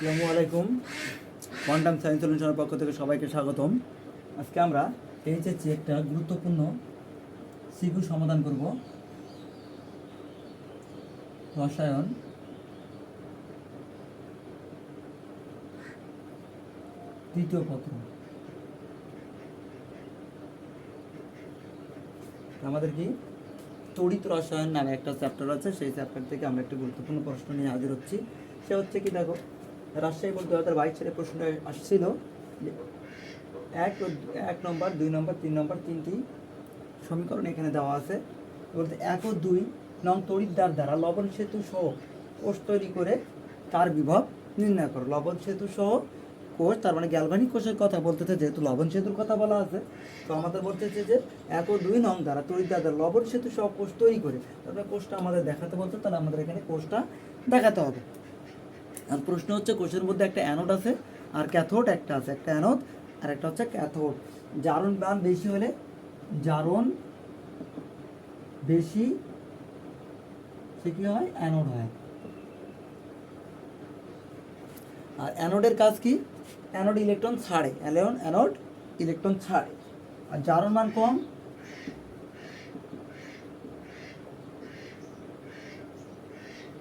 আসসালামু আলাইকুম। Quantum science সলিউশনের পক্ষ থেকে সবাইকে স্বাগতম। আজকে আমরা এইচএসসি একটা গুরুত্বপূর্ণ সিকিউ সমাধান করব। রসায়ন। তৃতীয় পত্র। আমাদের কি? তড়িৎ রসায়ন নামে একটা চ্যাপ্টার আছে, সেই চ্যাপ্টার থেকে আমরা একটা গুরুত্বপূর্ণ প্রশ্ন নিয়ে হাজির হচ্ছি। সে হচ্ছে কি দেখো? রাজশাহী বোর্ড দু হাজার বাইশ সালে প্রশ্নটা আসছিল। এক এক নম্বর, দুই নম্বর, তিন নম্বর তিনটি সমীকরণ এখানে দেওয়া আছে। বলতে এক ও দুই নং তড়িৎদ্বার দ্বারা লবণ সেতু সহ কোষ তৈরি করে তার বিভব নির্ণয় করো। লবণ সেতু সহ কোষ, তার মানে গ্যালভানিক কোষের কথা বলতেছে, যেহেতু লবণ সেতুর কথা বলা আছে। তো আমাদের বলতেছে যে এক ও দুই নং দ্বারা তড়িৎদ্বার দ্বারা লবণ সেতু সহ কোষ তৈরি করে। তারপরে কোষটা আমাদের দেখাতে বলতে তাহলে আমাদের এখানে কোষটা দেখাতে হবে। প্রশ্ন হচ্ছে, কোষের মধ্যে একটা অ্যানোড আছে আর ক্যাথোড একটা আছে। একটা অ্যানোড আর একটা হচ্ছে ক্যাথোড জারণ মান বেশি হলে জারণ বেশি, সে কি হয়? অ্যানোড হয়। আর অ্যানোডের কাজ কি? অ্যানোড ইলেকট্রন ছাড়ে। অ্যালোন অ্যানোড ইলেকট্রন ছাড়ে। আর জারণ মান কম।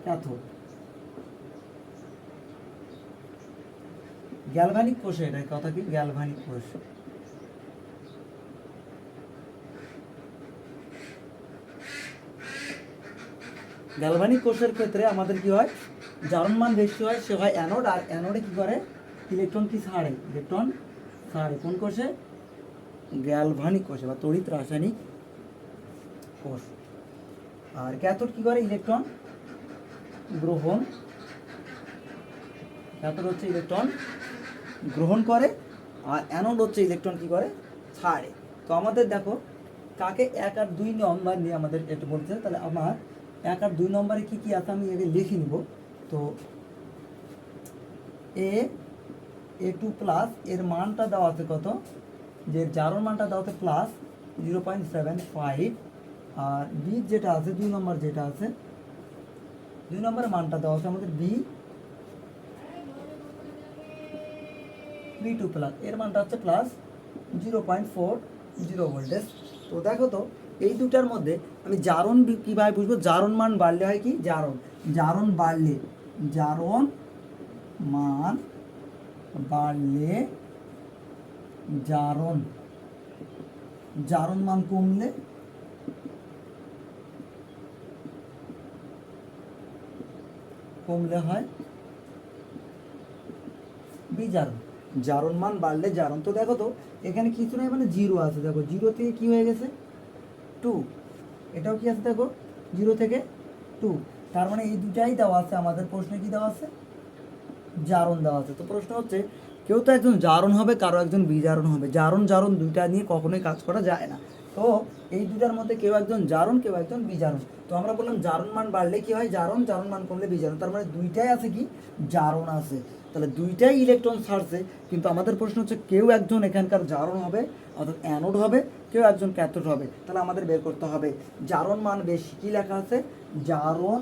ক্যাথোড গ্যালভানিক কোষে এটা কথা কি? গ্যালভানিক কোষ। গ্যালভানিক কোষের ক্ষেত্রে আমাদের কি হয়? জারণ মান বেশি হয়, সে হয় অ্যানোড, আর অ্যানোডে কি করে? ইলেকট্রন কি ছাড়ে? ইলেকট্রন ছাড়ে। কোন কোষে? গ্যালভানিক কোষে, বা তড়িৎ রাসায়নিক কোষ। আর ক্যাথোড কি করে? ইলেকট্রন গ্রহণ। ক্যাথোড হচ্ছে ইলেকট্রন গ্রহণ করে, আর অ্যানোড হচ্ছে ইলেকট্রন কি করে? ছাড়ে তো আমাদের দেখো, কাকে এক আর দুই নম্বর নিয়ে আমাদের একটু বলতে। তাহলে আমার এক আর দুই নম্বরে কি কি আছে আমি আগে লিখে নিব। তো এ এ টু প্লাস এর মানটা দেওয়া আছে কত? যে জারোর মানটা দেওয়া আছে plus zero point seven five আর বি যেটা আছে, দুই নম্বর যেটা আছে, দুই নম্বরের মানটা দেওয়া আছে আমাদের বি ভি টু প্লাস এর মানটা হচ্ছে plus zero point four zero voltage তো দেখো তো, এই দুটার মধ্যে আমি জারণ কীভাবে বুঝব? জারণ মান বাড়লে হয় কি? জারণ। জারণ বাড়লে, জারণ মান বাড়লে জারণ। জারণ মান কমলে কমলে হয় বিজারণ। জারণ মান বাড়লে জারণ। তো দেখো তো, এখানে কিছু নাই মানে জিরো আছে। দেখো, জিরো থেকে কি হয়ে গেছে? টু এটাও কি আছে দেখো? জিরো থেকে টু তার মানে এই দুটাই দেওয়া আছে, আমাদের প্রশ্নে কি দেওয়া আছে? জারণ দেওয়া আছে। তো প্রশ্ন হচ্ছে, কেউ তো একজন জারণ হবে, কারও একজন বিজারণ হবে। জারণ জারণ দুইটা নিয়ে কখনোই কাজ করা যায় না। তো এই দুটার মধ্যে কেউ একজন জারণ, কেউ একজন বিজারণ। তো আমরা বললাম জারণ মান বাড়লে কি হয়? জারণ জারণ মান কমলে বিজারণ। তার মানে দুইটাই আছে কি? জারণ আছে। তাহলে দুইটাই ইলেকট্রন ছাড়ছে কিন্তু আমাদের প্রশ্ন হচ্ছে কেউ একজন এখানকার জারণ হবে, অর্থাৎ অ্যানোড হবে, কেউ একজন ক্যাথোড হবে। তাহলে আমাদের বের করতে হবে, জারণ মান বেশি কি লেখা আছে? জারণ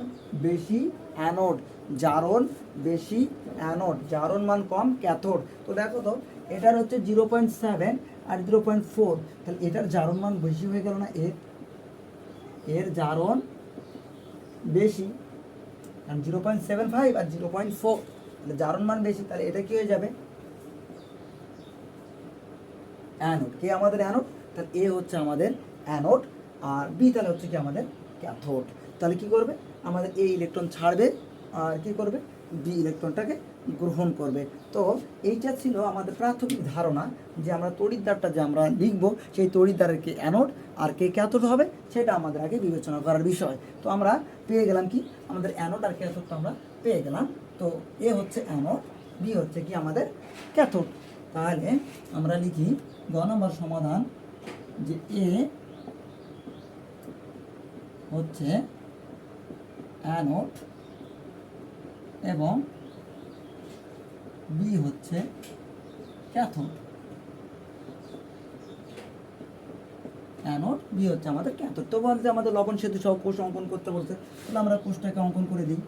বেশি অ্যানোড জারণ বেশি অ্যানোড জারণ মান কম ক্যাথোড তো দেখো তো, এটার হচ্ছে জিরো পয়েন্ট সেভেন আর জিরো পয়েন্ট ফোর তাহলে এটার জারণ মান বেশি হয়ে গেল না? এর এর জারণ বেশি, কারণ জিরো পয়েন্ট সেভেন ফাইভ আর জিরো পয়েন্ট ফোর জারণ মান বেশি, তাহলে এটা কি হয়ে যাবে? অ্যানোড কে আমাদের অ্যানোড তাহলে এ হচ্ছে আমাদের অ্যানোড আর বি তাহলে হচ্ছে কি আমাদের ক্যাথোড তাহলে কি করবে? আমাদের এ ইলেকট্রন ছাড়বে, আর কি করবে? বি ইলেকট্রনটাকে গ্রহণ করবে। তো এইটা ছিল আমাদের প্রাথমিক ধারণা যে আমরা তড়িৎদ্বারটা যে আমরা লিখব, সেই তড়িৎদ্বারের কে অ্যানোড আর কে ক্যাথোড হবে, সেটা আমাদের আগে বিবেচনা করার বিষয়। তো আমরা পেয়ে গেলাম কি? আমাদের অ্যানোড আর ক্যাথোডটা আমরা পেয়ে গেলাম। তো এ হচ্ছে অ্যানোড বি হচ্ছে কি আমাদের ক্যাথোড তাহলে আমরা লিখি গ নম্বর সমাধান, যে এ হচ্ছে অ্যানোড এবং বি হচ্ছে ক্যাথোড অ্যানোড বি হচ্ছে আমাদের ক্যাথোড তো বলতে আমাদের লবণ সেতু সব কোষ অঙ্কন করতে বলছে, তাহলে আমরা কোষটাকে অঙ্কন করে দিই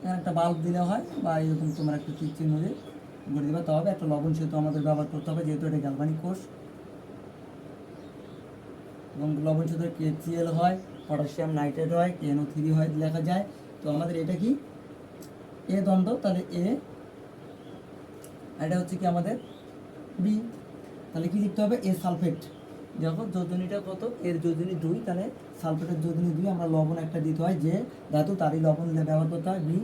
এখানে একটা বাল্ব দিলে হয় বা এরকম তোমার একটা তীর চিহ্ন দিয়ে করে দেবে, তবে একটা লবণ সেতু আমাদের ব্যবহার করতে হবে, যেহেতু এটা গ্যালভানিক কোষ। এবং লবণ সেতু কেসিএল হয় পটাশিয়াম নাইট্রেট হয় কেনো থ্রি হয়, লেখা যায়। তো আমাদের এটা কি? এ দ্বন্দ্ব, তাহলে এ এটা হচ্ছে কি আমাদের বি তাহলে কি লিখতে হবে? এ সালফেট যখন যোজনীটা কত? এর যোজনী দুই, তাহলে সালফেটের যোজনী দুই আমরা লবণ একটা দিতে হয়, যে ধাতু তারই লবণ ব্যবহার করতে হয় বি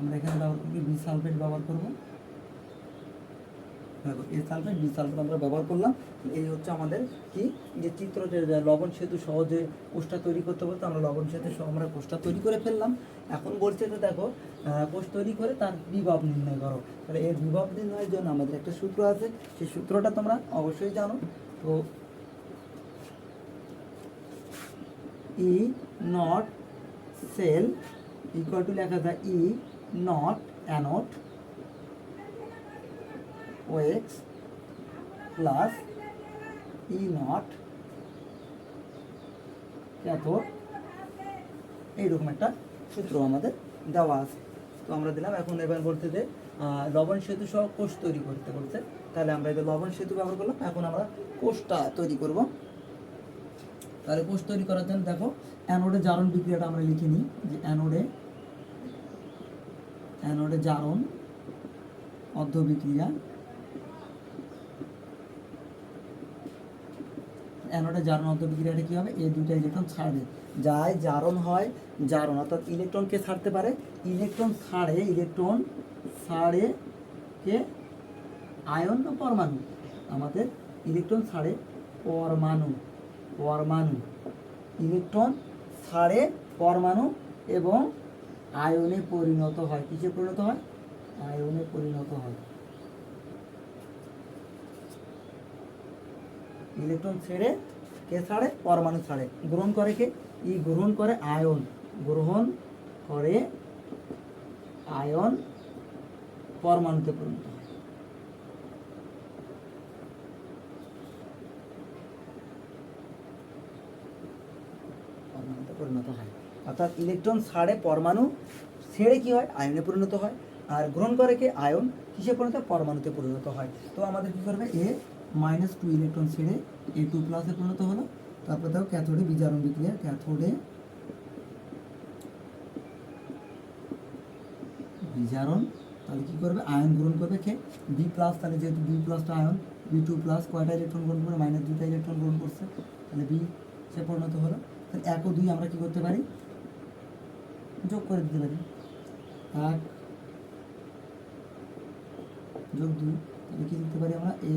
আমরা এখানে ব্যবহার করব বি সালফেট ব্যবহার করব। দেখো এ সালফেট বি সালফেট আমরা ব্যবহার করলাম। এই হচ্ছে আমাদের কি? যে চিত্র যে লবণ সেতু সহজে কোষটা তৈরি করতে বলতে আমরা লবণ সেতু সহ আমরা কোষটা তৈরি করে ফেললাম। এখন বলছে যে, দেখো কোষ তৈরি করে তার বিভব নির্ণয় করো। তাহলে এর বিভব নির্ণয়ের জন্য আমাদের একটা সূত্র আছে। সেই সূত্রটা তোমরা অবশ্যই জানো। তো E naught cell equal to লেখা যায় ই অ্যানট ও x plus E naught cathode এইরকম একটা সূত্র আমাদের দেওয়া আছে। তো আমরা দিলাম, এখন এবার বলতে যে লবণ সেতু সহ কোষ তৈরি করতে বলছে তাহলে আমরা এটা লবণ সেতু ব্যবহার করলাম, এখন আমরা কোষটা তৈরি করব। তাহলে কোষ তৈরি করার জন্য দেখো অ্যানোডে জারণ বিক্রিয়াটা আমরা লিখে নিই যে অ্যানোডে অ্যানোডে জারণ অর্ধ বিক্রিয়া অ্যানোডে জারণ অর্ধ বিক্রিয়াটা কী হবে? এই দুইটা ইলেকট্রন ছাড়বে। যাই জারণ হয়, জারণ, অর্থাৎ ইলেকট্রনকে ছাড়তে পারে? ইলেকট্রন ছাড়ে ইলেকট্রন ছাড়ে কে? আয়ন পরমাণু? আমাদের ইলেকট্রন ছাড়ে পরমাণু পরমাণু। ইলেকট্রন ছাড়ে পরমাণু এবং আয়নে পরিণত হয়। কিসে পরিণত হয়? আয়নে পরিণত হয়। ইলেকট্রন ছেড়ে কে ছাড়ে? পরমাণু ছাড়ে। গ্রহণ করে কে? ই গ্রহণ করে আয়ন। গ্রহণ করে আয়ন। পরমাণুতে পরিণত হয় পরমাণুতে পরিণত হয় অর্থাৎ ইলেকট্রন ছাড়ে পরমাণু ছেড়ে কি হয়? আয়নে পরিণত হয়। আর গ্রহণ করে কি? আয়ন। কিসে পরিণত? পরমাণুতে পরিণত হয়। তো আমাদের কি করবে? এ মাইনাস টু ইলেকট্রন ছেড়ে এ টু প্লাসে পরিণত হলো। তারপর দেখো ক্যাথোডে বিজারণ বিক্রিয়া। ক্যাথোডে বিজারণ। তাহলে কি করবে? আয়ন গ্রহণ করবে কে? বি প্লাস তাহলে যেহেতু বি প্লাসটা আয়ন বি টু প্লাস কয়টা ইলেকট্রন গ্রহণ করে মাইনাস দুটা ইলেকট্রন গ্রহণ করছে। তাহলে বি সে পরিণত হলো। তাহলে এক ও দুই আমরা কি করতে পারি? যোগ করে দিতে পারি। এক যোগ দুই, তাহলে কি পারি আমরা? A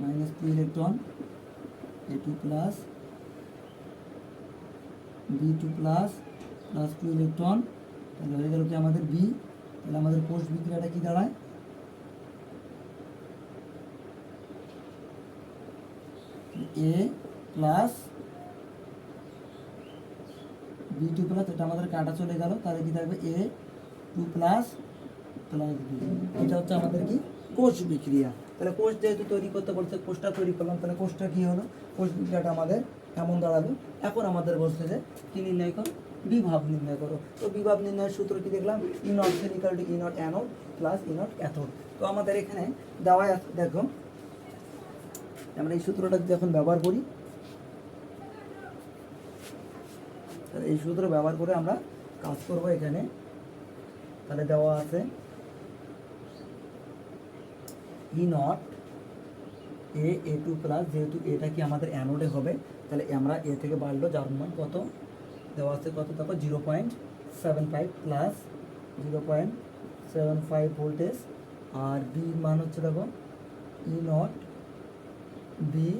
minus two electron A two plus B two plus plus two electron তাহলে হয়ে গেল কি আমাদের বি তাহলে আমাদের কোষ বিক্রিয়াটা কি দাঁড়ায়? A plus B two plus এটা আমাদের কাটা চলে গেল। তাহলে কি থাকবে? A two plus plus B এটা হচ্ছে আমাদের কি? কোষ বিক্রিয়া। তাহলে কোষ যেহেতু তৈরি করতে বলছে, কোষটা তৈরি করলাম, তাহলে কোষটা কি হলো? কোষ বিক্রিয়াটা আমাদের এমন দাঁড়াল? এখন আমাদের বলছে যে, কি নির্ণয় করো? বিভাব নির্ণয় করো। তো বিভাব নির্ণয়ের সূত্র কি দেখলাম? E naught cell equal to E naught anode plus E naught cathode তো আমাদের এখানে দেওয়া দেখো, আমরা এই সূত্রটা যদি এখন ব্যবহার করি তাহলে এই সূত্র ব্যবহার করে আমরা কাজ করব এখানে। তাহলে দেওয়া আছে E naught A A two plus যেহেতু এটা কি আমাদের অ্যানোডে হবে, তাহলে আমরা এ থেকে বাড়লো, যার মান কত? দেওয়া আছে কত? দেখো zero point seven five plus zero point seven five voltage আর বি মান হচ্ছে দেখো E naught B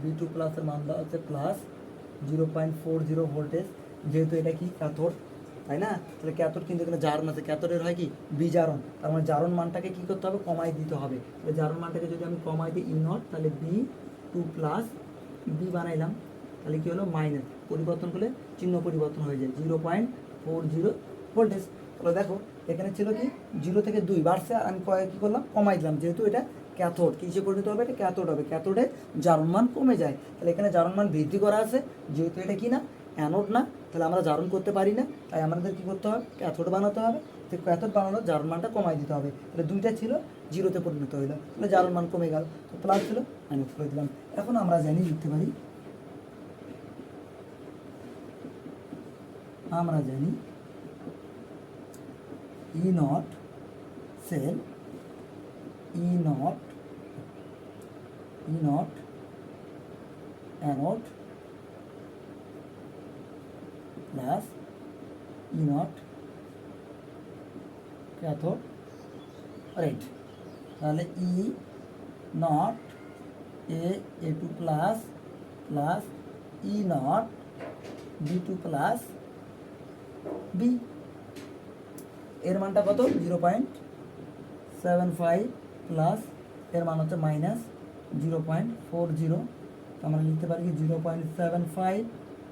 B two প্লাসের মান দেওয়া হচ্ছে plus zero point four zero voltage, যেহেতু এটা কি? ক্যাথোড, তাই না? তাহলে ক্যাথোড কিন্তু এখানে জারণ আছে। ক্যাথোডের হয় কি? বিজারণ। তার মানে জারণ মানটাকে কী করতে হবে? কমাই দিতে হবে। তাহলে জারণ মানটাকে যদি আমি কমাই দিই ই নট তাহলে বি টু প্লাস বি বানাইলাম। তাহলে কী হলো? মাইনাস। পরিবর্তন করলে চিহ্ন পরিবর্তন হয়ে যায়। Zero point four zero voltage. তাহলে দেখো, এখানে ছিল কি? জিরো থেকে দুই বাড়ছে, আর আমি কি করলাম? কমাই দিলাম। যেহেতু এটা ক্যাথোড কিসে পরিণত হবে? এটা ক্যাথোড হবে। ক্যাথোডে জারণ মান কমে যায়। তাহলে এখানে জারণ মান বৃদ্ধি করা আছে। যেহেতু এটা কি না? অ্যানোড না। তাহলে আমরা জারণ করতে পারি না। তাই আমাদের কী করতে হবে? ক্যাথোড বানাতে হবে। তো ক্যাথোড বানানোর জারণ মানটা কমাই দিতে হবে। তাহলে দুইটা ছিল জিরোতে পরিণত হইল। তাহলে জারণ মান কমে গেল। তো প্লাস ছিল মাইনাস করে দিলাম। এখন আমরা জানি, লিখতে পারি। আমরা জানি E naught cell E naught E naught anode plus E naught cathode right তাহলে E naught A A two plus plus E naught B two plus B এর মানটা কত? Zero point seven five plus এর মান হচ্ছে minus zero point four zero. তো আমরা লিখতে পারি কি zero point seven five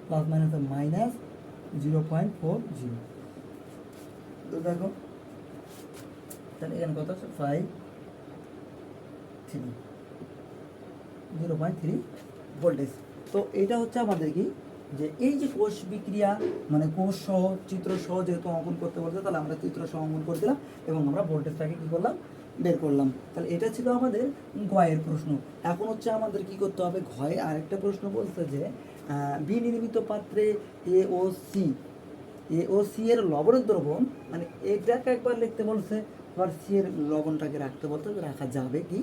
plus minus minus zero point four zero. তো দেখো, তাহলে এখানে কত আছে? Five three zero point three voltage তো এটা হচ্ছে আমাদের কি? যে এই যে কোষ বিক্রিয়া মানে কোষ সহ, চিত্র সহ যেহেতু অঙ্কন করতে বলছে, তাহলে আমরা চিত্র সহ অঙ্কন করে দিলাম এবং আমরা ভোল্টেজটাকে কী করলাম? বের করলাম। তাহলে এটা ছিল আমাদের গয়ের প্রশ্ন। এখন হচ্ছে আমাদের কি করতে হবে? ঘয়ে আরেকটা প্রশ্ন বলছে যে বিনির্মিত পাত্রে এ ও সি এ ও সি এর লবণের দ্রবণ মানে এটাকে একবার লিখতে বলছে আবার সি এর লবণটাকে রাখতে বলতে রাখা যাবে কি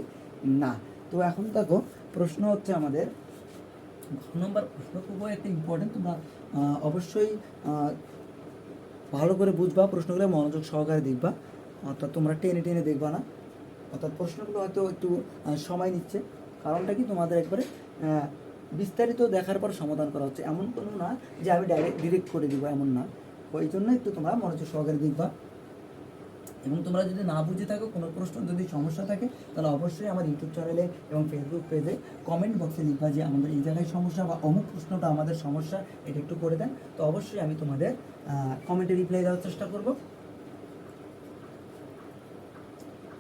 না। তো এখন দেখো, প্রশ্ন হচ্ছে আমাদের, ঘ নম্বর প্রশ্ন খুবই একটা ইম্পর্টেন্ট তোমরা অবশ্যই ভালো করে বুঝবা, প্রশ্নগুলো মনোযোগ সহকারে দেখবা, অর্থাৎ তোমরা টেনে টেনে দেখবা না। অর্থাৎ প্রশ্নগুলো হয়তো একটু সময় নিচ্ছে। কারণটা কি তোমাদের একবারে বিস্তারিত দেখার পর সমাধান করা হচ্ছে। এমন কোনো না যে আমি ডাইরেক্ট ডিরেক্ট করে দিব, এমন না। ওই জন্য একটু তোমরা মনোযোগ সহকারে দেখবা। এবং তোমরা যদি না বুঝে থাকো, কোনো প্রশ্ন যদি সমস্যা থাকে, তাহলে অবশ্যই আমার ইউটিউব চ্যানেলে এবং ফেসবুক পেজে কমেন্ট বক্সে লিখবা যে আমাদের এই জায়গায় সমস্যা বা অমুক প্রশ্নটা আমাদের সমস্যা, এটা একটু করে দেন। তো অবশ্যই আমি তোমাদের কমেন্টে রিপ্লাই দেওয়ার চেষ্টা করব।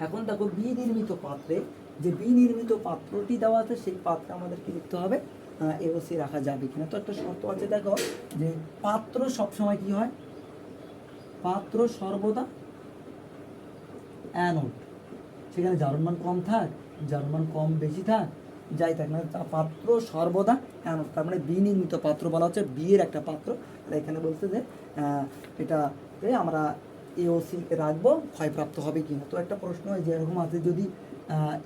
এখন দেখো বিনির্মিত পাত্রে, যে বিনির্মিত পাত্রটি দেওয়া আছে, সেই পাত্রে আমাদের কি লিখতে হবে এওসি রাখা যাবে কিনা। তো একটা শর্ত আছে, দেখো, যে পাত্র সবসময় কি হয়? পাত্র সর্বদা অ্যানোড সেখানে জারণ মান কম থাক জারণ মান কম বেশি থাক, যাই থাক না পাত্র সর্বদা অ্যানোড তার মানে বিনির্মিত পাত্র বলা হচ্ছে বিয়ের একটা পাত্র। এখানে বলছে যে এটা আমরা এওসি রাখব, ক্ষয়প্রাপ্ত হবে কি না তো একটা প্রশ্ন হয় যেরকম আছে যদি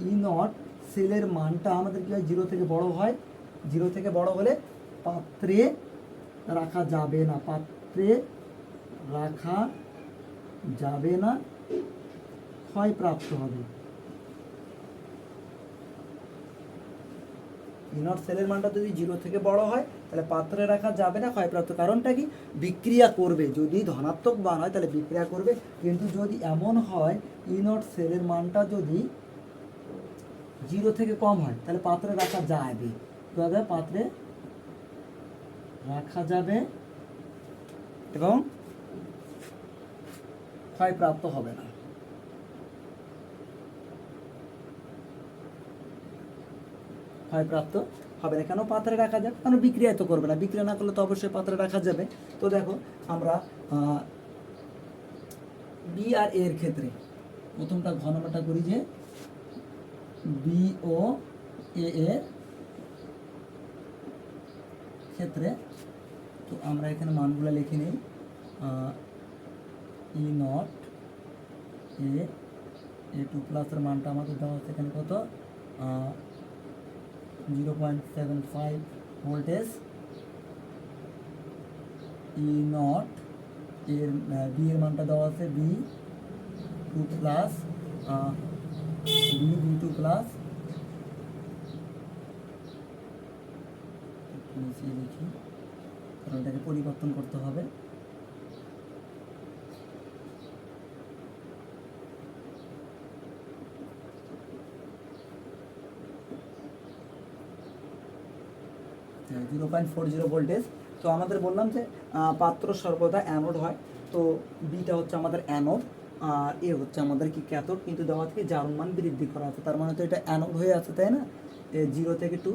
ই নট, সেলের মানটা আমাদের কী হয়, জিরো থেকে বড় হয়? জিরো থেকে বড় হলে পাত্রে রাখা যাবে না। পাত্রে রাখা যাবে না, ক্ষয়প্রাপ্ত হবে। ইনট সেলের মানটা যদি জিরো থেকে বড় হয়, তাহলে পাত্রে রাখা যাবে না। ক্ষয়প্রাপ্ত কারণটা কি? বিক্রিয়া করবে। যদি ধনাত্মক মান হয়, তাহলে বিক্রিয়া করবে। কিন্তু যদি এমন হয় ইনট সেলের মানটা যদি জিরো থেকে কম হয়, তাহলে পাত্রে রাখা যাবে। তবে পাত্রে রাখা যাবে এবং ক্ষয়প্রাপ্ত হবে না। ক্ষয়প্রাপ্ত হবে না। কেন পাত্রে রাখা যাবে? কেন বিক্রিয়া তো করবে না? বিক্রিয়া না করলে তো অবশ্যই পাত্রে রাখা যাবে। তো দেখো, আমরা বি আর এর ক্ষেত্রে প্রথমটা ঘনমাটা করি যে বি ও এ এর ক্ষেত্রে, তো আমরা এখানে মানগুলো লিখে নিই। ই নট এ এ টু প্লাসের মানটা আমাদের দেওয়া হচ্ছে এখানে কত? Zero point seven five voltage E naught এর বি এর মানটা দেওয়া আছে B two plus B B two plus লিখি কারণ এটাকে পরিবর্তন করতে হবে। Zero point four zero voltage. তো আমাদের বললাম যে পাত্র সর্বদা অ্যানোড হয়। তো বিটা হচ্ছে আমাদের অ্যানোড আর এ হচ্ছে আমাদের কি ক্যাথোড কিন্তু দেওয়া থেকে জারণ মান বৃদ্ধি করা আছে। তার মানে তো এটা অ্যানোড হয়ে আছে, তাই না? জিরো থেকে টু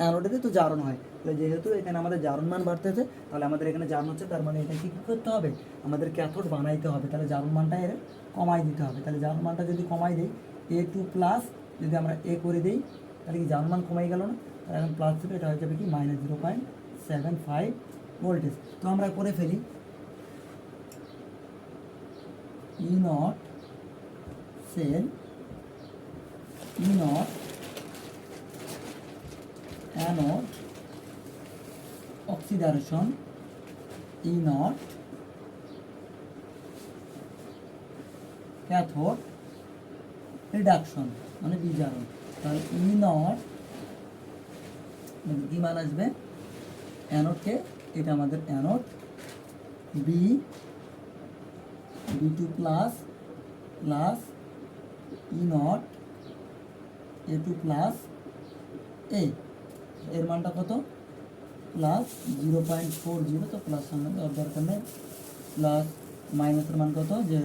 অ্যানোডেতে তো জারণ হয়। তাহলে যেহেতু এখানে আমাদের জারণ মান বাড়তেছে, তাহলে আমাদের এখানে জারণ হচ্ছে, তার মানে এটা কি করতে হবে? আমাদের ক্যাথোড বানাইতে হবে। তাহলে জারণ মানটা এর কমাই দিতে হবে। তাহলে জারণ মানটা যদি কমাই দিই এ টু প্লাস যদি আমরা এ করে দিই, তাহলে কি জারণ মান কমাই গেল না? এখন প্লাস ছিল এটা হয়ে যাবে কি? Minus zero point seven five voltage তো আমরা করে ফেলি। E naught cell E naught anode oxidation E naught cathode reduction মানে বিজারণ। তাহলে ই নট কি মান আসবে। অ্যানোডকে এটা আমাদের anode B B two plus plus E naught A two plus A এর মানটা কত? Plus zero point four zero তো প্লাস সামনে দেওয়ার দরকার নেই। প্লাস মাইনাসের মান কত? যে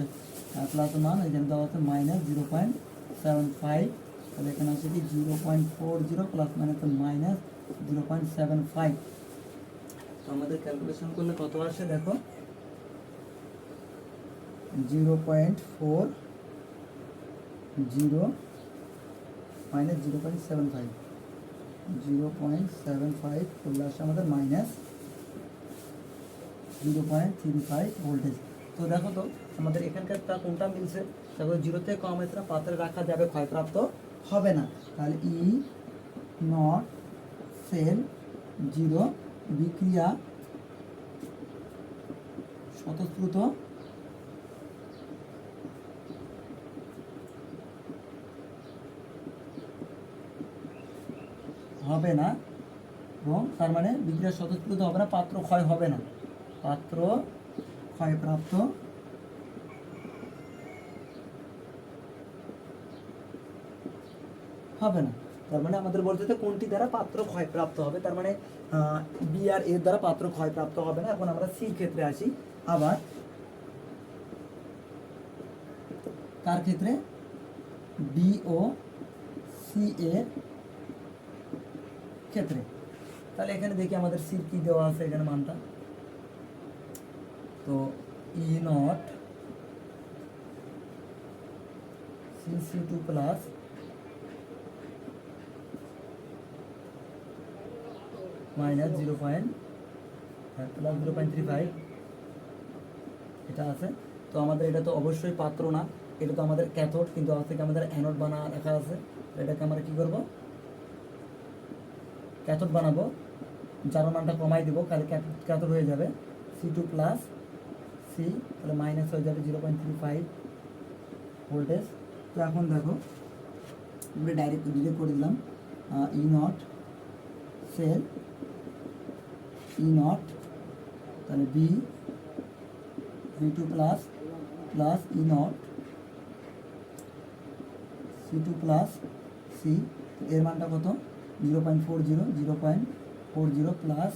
প্লাসের মান, এখানে দেওয়া আছে minus zero point seven five তাহলে এখানে আছে কি? Zero point four zero plus মাইনাসের minus zero point seven five. তো আমাদের ক্যালকুলেশন করলে কত আসে দেখো? Zero point four, zero, minus zero point seven five. Zero point seven five করলে আসে আমাদের minus zero point three five voltage তো দেখো তো, আমাদের এখানকারটা কোনটা মিলছে? দেখো জিরো কম হয়েছে পাত্রে রাখা যাবে, ক্ষয়প্রাপ্ত হবে না। তাহলে ই নট সেল জিরো, বিক্রিয়া, স্বতঃস্ফূর্ত। হবে না। এবং তার মানে বিক্রিয়া স্বতঃস্ফূর্ত হবে না, পাত্র ক্ষয় হবে না। পাত্র ক্ষয়প্রাপ্ত হবে না। তার মানে আমাদের বলতে কোনটি দ্বারা পাত্র ক্ষয়প্রাপ্ত হবে? তার মানে বি আর এর দ্বারা পাত্র ক্ষয়প্রাপ্ত হবে না। এখন আমরা সির ক্ষেত্রে আসি। আবার কার ক্ষেত্রে? বি ও সি এর ক্ষেত্রে। তাহলে এখানে দেখি আমাদের সির কি দেওয়া আছে এখানে মানটা। তো E naught C C two plus minus zero point plus zero point three five, এটা আছে। তো আমাদের এটা তো অবশ্যই পাত্র না, এটা তো আমাদের ক্যাথোড কিন্তু আজ থেকে আমাদের অ্যানোড বানা রাখা আছে। এটাকে আমরা কী করব? ক্যাথোড বানাবো, যার মানটা কমাই দেবো তাহলে ক্যাথোড হয়ে যাবে। সি টু প্লাস সি তাহলে মাইনাস হয়ে যাবে zero point three five voltage. তো এখন দেখো আমরা ডাইরেক্ট ডিরেক্ট করে দিলাম E naught cell E naught তাহলে B V two plus plus E naught C two plus C এর মানটা কত? Zero point four zero zero point four zero plus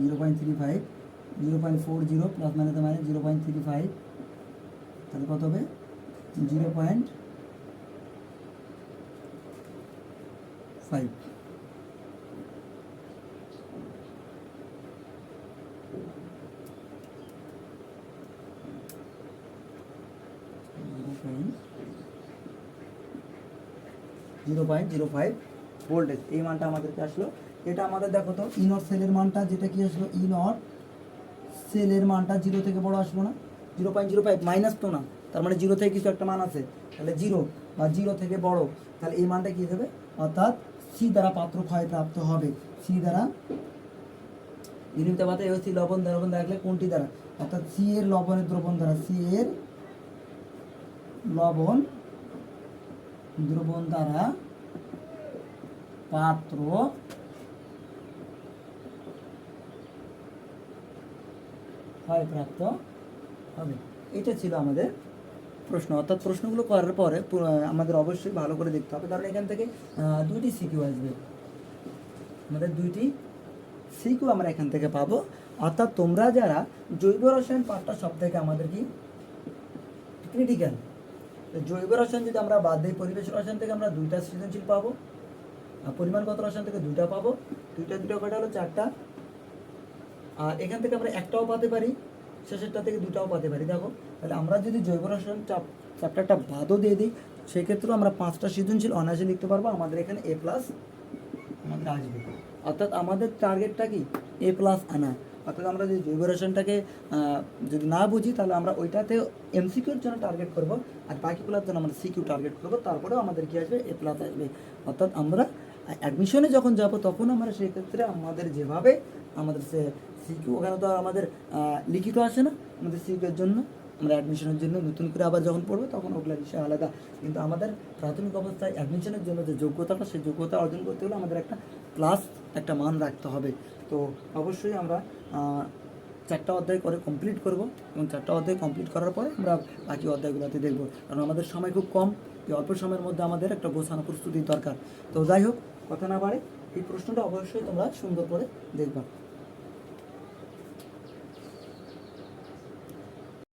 zero point three five zero point four zero plus মানে তো মানে zero point three five তাহলে কত হবে? Zero point five zero point zero five voltage, এই মানটা আমাদেরকে আসলো। এটা আমাদের দেখো তো ইনট সেলের মানটা যেটা কি আসলো? ইনট সেলের মানটা জিরো থেকে বড় আসলো না? Zero point zero five minus তো না। তার মানে জিরো থেকে কিছু একটা মান আছে। তাহলে জিরো বা জিরো থেকে বড়, তাহলে এই মানটা কি হবে? অর্থাৎ সি দ্বারা পাত্র ক্ষয় প্রাপ্ত হবে। সি দ্বারা ইউনিট পাতে হচ্ছে লবণ দ্রবণ দেখলে কোনটি দ্বারা? অর্থাৎ সি এর লবণের দ্রবণ দ্বারা সি এর লবণ দ্রবণ দ্বারা পাত্র ক্ষয়প্রাপ্ত হবে এটা ছিল আমাদের প্রশ্ন। অর্থাৎ প্রশ্নগুলো করার পরে আমাদের অবশ্যই ভালো করে দেখতে হবে। কারণ এখান থেকে দুইটি সিকিউ আসবে। আমাদের দুইটি সিকিউ আমরা এখান থেকে পাবো। অর্থাৎ তোমরা যারা জৈব রসায়ন পাঠটা সব থেকে আমাদের কি? ক্রিটিক্যাল জৈব রসায়ন যদি আমরা বাদ দিই, পরিবেশ রসায়ন থেকে আমরা দুইটা সৃজনশীল পাবো। পরিমাণগত রসায়ন থেকে দুইটা পাবো? দুইটা দুটো কয়টা হলো? চারটা। আর এখান থেকে আমরা একটাও পাতে পারি, শেষেরটা থেকে দুটাও পাতে পারি। দেখো, তাহলে আমরা যদি জৈব রসায়ন চ্যাপ্টারটা বাদও দিয়ে দিই, সেক্ষেত্রেও আমরা পাঁচটা সৃজনশীল অনায়াসে লিখতে পারব। আমাদের এখানে এ প্লাস আমাদের আসবে। অর্থাৎ আমাদের টার্গেটটা কি? এ প্লাস আনা। অর্থাৎ আমরা যদি জৈব রসায়নটাকে যদি না বুঝি, তাহলে আমরা ওইটাতে এমসিকিউর জন্য টার্গেট করব, আর বাকিগুলোর জন্য আমরা সিকিউ টার্গেট করব, তারপরেও আমাদের কী আসবে? এ প্লাস আসবে। অর্থাৎ আমরা অ্যাডমিশনে যখন যাব, তখন আমরা সেক্ষেত্রে আমাদের যেভাবে আমাদের সে সিকিউ ওখানে তো আমাদের লিখিত আসে না, আমাদের সিকিউর জন্য। আমরা অ্যাডমিশনের জন্য নতুন করে আবার যখন পড়ব, তখন ওগুলো বিষয় আলাদা। কিন্তু আমাদের প্রাথমিক অবস্থায় অ্যাডমিশনের জন্য যে যোগ্যতাটা সেই যোগ্যতা অর্জন করতে হলে আমাদের একটা প্লাস একটা মান রাখতে হবে। তো অবশ্যই আমরা চারটা অধ্যায় করে কমপ্লিট করব এবং চারটা অধ্যায় কমপ্লিট করার পরে আমরা বাকি অধ্যায়গুলোতে দেখব। কারণ আমাদের সময় খুব কম, এই অল্প সময়ের মধ্যে আমাদের একটা গোছানো প্রস্তুতির দরকার। তো যাই হোক, কথা না বাড়ে, এই প্রশ্নটা অবশ্যই তোমরা সুন্দর করে দেখবা।